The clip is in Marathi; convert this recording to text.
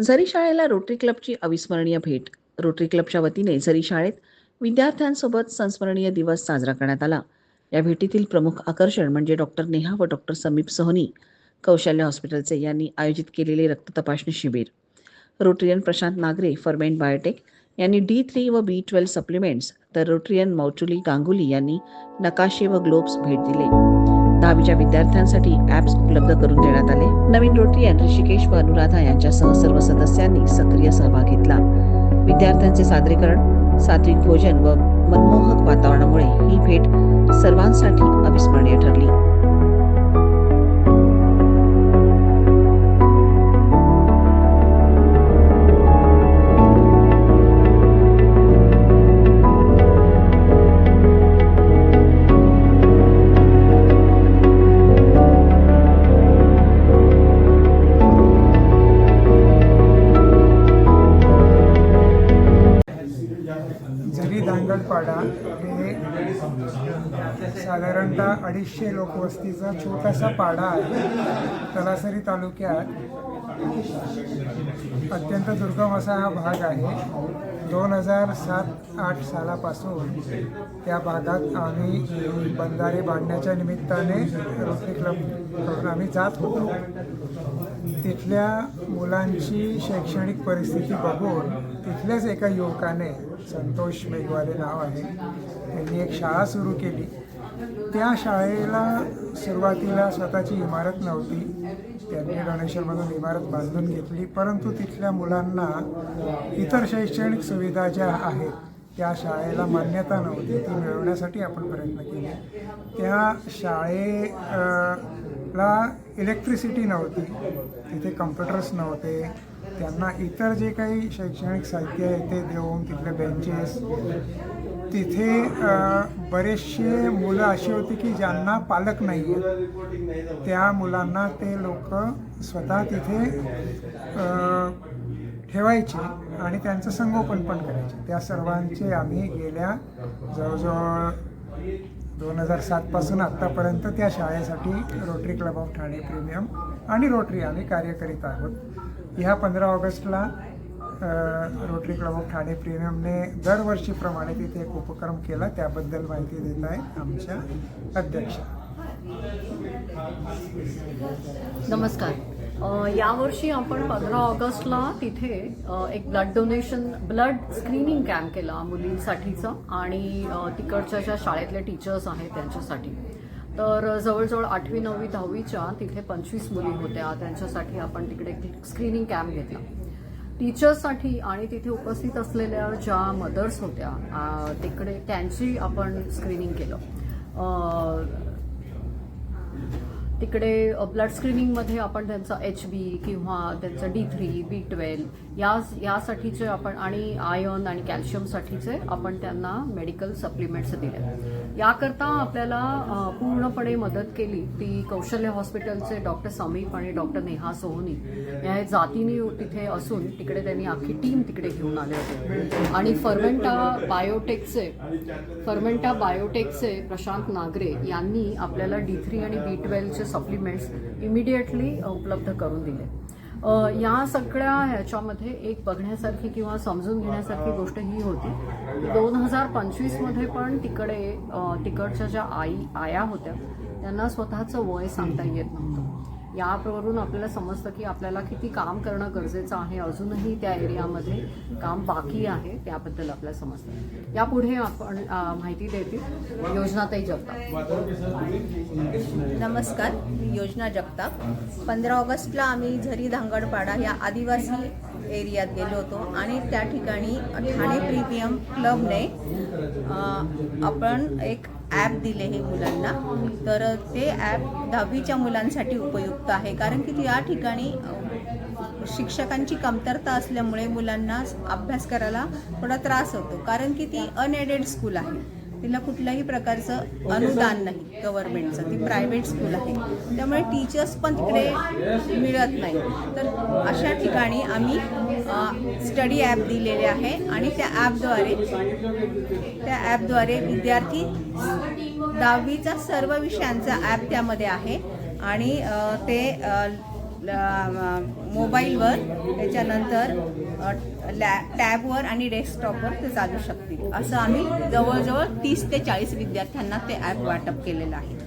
झरी शाळेला रोटरी क्लबची अविस्मरणीय भेट. रोटरी क्लबच्या वतीने झरी शाळेत विद्यार्थ्यांसोबत संस्मरणीय दिवस साजरा करण्यात आला. या भेटीतील प्रमुख आकर्षण म्हणजे डॉक्टर नेहा व डॉक्टर समीप सोहनी कौशल्य हॉस्पिटलचे यांनी आयोजित केलेले रक्त तपासणी शिबिर. Rotarian Prashant Nagare ferment biotech यांनी डी थ्री व बी ट्वेल्व सप्लिमेंट्स तर रोटरियन मौचुली गांगुली यांनी नकाशे व ग्लोब्स भेट दिले. दहावीच्या विद्यार्थ्यांसाठी ऍप्स उपलब्ध करून देण्यात आले. नवीन रोटरी अँड ऋषिकेश व अनुराधा यांच्यासह सर्व सदस्यांनी सक्रिय सहभाग घेतला. विद्यार्थ्यांचे सादरीकरण सात्विक भोजन व मनमोहक वातावरणामुळे ही भेट सर्वांसाठी अविस्मरणीय ठरली. वाडा हे साधारणतः अडीचशे लोकवस्तीचा छोटासा पाडा आहे तलासरी तालुक्यात. अत्यंत दुर्गम असा हा भाग आहे. दोन हजार सात आठ सालापासून त्या भागात आम्ही बंधारे बांधण्याच्या निमित्ताने रोटरी क्लब आम्ही जात होतो. तिथल्या मुलांची शैक्षणिक परिस्थिती बघून तिथल्याच एका युवकाने संतोष मेघवाले नाव आहे. त्यांनी एक शाळा सुरू केली. त्या शाळेला सुरुवातीला स्वतःची इमारत नव्हती. त्यांनी डोनेशनमधून इमारत बांधून घेतली. परंतु तिथल्या मुलांना इतर शैक्षणिक सुविधा ज्या आहेत त्या शाळेला मान्यता नव्हती. ती मिळवण्यासाठी आपण प्रयत्न केले. त्या शाळेला इलेक्ट्रिसिटी नव्हती तिथे कम्प्युटर्स नव्हते. त्यांना इतर जे काही शैक्षणिक साहित्य आहे ते देऊन तिथले बेंचेस तिथे बरेचसे मुलं अशी होती की ज्यांना पालक नाही आहेत त्या मुलांना ते लोक स्वतः तिथे ठेवायचे आणि त्यांचं संगोपन पण करायचे. त्या सर्वांचे आम्ही गेल्या जवळजवळ दोन हजार सातपासून आत्तापर्यंत त्या शाळेसाठी rotary club of Thane premium आणि रोटरी आम्ही कार्य करीत आहोत. ह्या पंधरा ऑगस्टला रोटरी क्लब ऑफ ठाणे प्रीमियमने दरवर्षीप्रमाणे तिथे एक उपक्रम केला. त्याबद्दल माहिती देत आहेत आमच्या अध्यक्षा. नमस्कार. यावर्षी आपण पंधरा ऑगस्टला तिथे एक blood donation blood screening camp केला मुलींसाठीचा आणि तिकडच्या ज्या शाळेतले टीचर्स आहेत त्यांच्यासाठी. तर जवळजवळ आठवी नववी दहावीच्या तिथे पंचवीस मुली होत्या. त्यांच्यासाठी आपण तिकडे स्क्रीनिंग कॅम्प घेतला. टीचर्ससाठी आणि तिथे उपस्थित असलेल्या ज्या मदर्स होत्या तिकडे त्यांची आपण स्क्रीनिंग केलं. तिकडे ब्लड स्क्रीनिंगमध्ये आपण त्यांचा एच बी किंवा त्यांचं डी थ्री बी ट्वेल्व या यासाठीचे आपण आणि आयर्न आणि कॅल्शियमसाठीचे आपण त्यांना मेडिकल सप्लिमेंट्स दिले. याकरता आपल्याला पूर्णपणे मदत केली. ती कौशल्य हॉस्पिटलचे डॉक्टर समीप आणि डॉक्टर नेहा सोहनी या जातीने तिथे असून तिकडे त्यांनी आखी टीम तिकडे घेऊन आले होते. आणि फर्मेंटा बायोटेकचे फर्मेंटा बायोटेकचे प्रशांत नागरे यांनी आपल्याला डी थ्री आणि बी ट्वेल्वचे सप्लिमेंट्स इमिडिएटली उपलब्ध करून दिले. या सगळ्या ह्याच्यामध्ये एक बघण्यासारखी किंवा समजून घेण्यासारखी गोष्ट ही होती. दोन हजार पंचवीसमध्ये पण तिकडे तिकडच्या ज्या आई आया होत्या त्यांना स्वतःचं वय सांगता येत नव्हतं. यावरून आपल्याला समजतं की आपल्याला किती काम करणं गरजेचं आहे. अजूनही त्या एरियामध्ये काम बाकी आहे त्याबद्दल आपल्याला समजतं. यापुढे आपण माहिती देतील. योजनाताई जगताप. नमस्कार मी योजना जगताप. पंधरा ऑगस्टला आम्ही झरी धांगडपाडा या आदिवासी एरियात गेलो होतो आणि त्या ठिकाणी ठाणे प्रीमियम क्लबने आपण एक ॲप दिले हे मुलांना. तर ते ॲप दहावीच्या मुलांसाठी उपयुक्त आहे. कारण की या ठिकाणी शिक्षकांची कमतरता असल्यामुळे मुलांना अभ्यास करायला थोडा त्रास होतो. कारण की ती अनएडेड स्कूल आहे. तिला कुठल्याही प्रकारचं अनुदान नाही गव्हर्नमेंटचं ती प्रायव्हेट स्कूल आहे. त्यामुळे टीचर्स पण तिकडे मिळत नाही. तर अशा ठिकाणी आम्ही स्टडी ॲप दिलेले आहे आणि त्या ॲपद्वारे त्या ॲपद्वारे विद्यार्थी दहावीचा सर्व विषयांचा ॲप त्यामध्ये आहे. आणि ते मोबाईलवर त्याच्यानंतर लॅ टॅबवर आणि डेस्कटॉपवर ते चालू शकतील. असं आम्ही जवळजवळ तीस ते चाळीस विद्यार्थ्यांना ते ॲप वाटप केलेलं आहे.